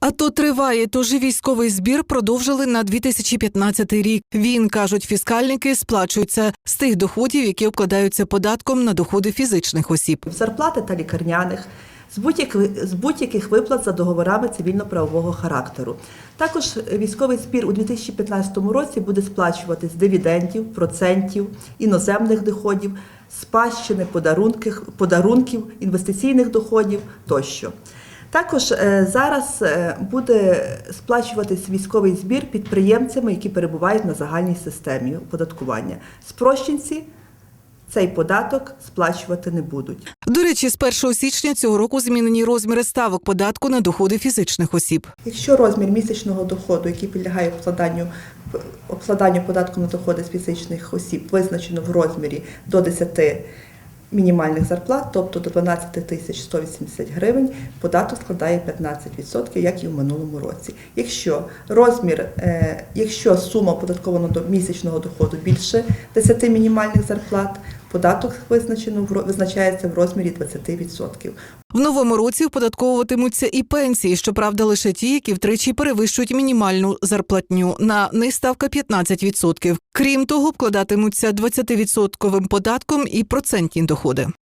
АТО триває, тож військовий збір продовжили на 2015 рік. Він кажуть, фіскальники сплачуються з тих доходів, які обкладаються податком на доходи фізичних осіб. зарплати та лікарняних, з будь-яких, з будь-яких виплат за договорами цивільно-правового характеру. Також військовий збір у 2015 році буде сплачувати з дивідендів, процентів, іноземних доходів, спадщини, подарунків, подарунків, інвестиційних доходів тощо. Також е, зараз е, буде сплачуватись військовий збір підприємцями, які перебувають на загальній системі оподаткування. Спрощенці цей податок сплачувати не будуть. До речі, з 1 січня цього року змінені розміри ставок податку на доходи фізичних осіб. Якщо розмір місячного доходу, який підлягає обкладанню, обкладанню податку на доходи з фізичних осіб, визначено в розмірі до 10 мінімальних зарплат, тобто до 12 тисяч 180 гривень, податок складає 15%, як і в минулому році. Якщо розмір, е, якщо сума оподаткованого до місячного доходу більше 10 мінімальних зарплат, податок визначено визначається в розмірі 20%. В новому році вподатковуватимуться і пенсії, щоправда, лише ті, які втричі перевищують мінімальну зарплатню. На них ставка 15%. Крім того, вкладатимуться 20% податком і процентні доходи.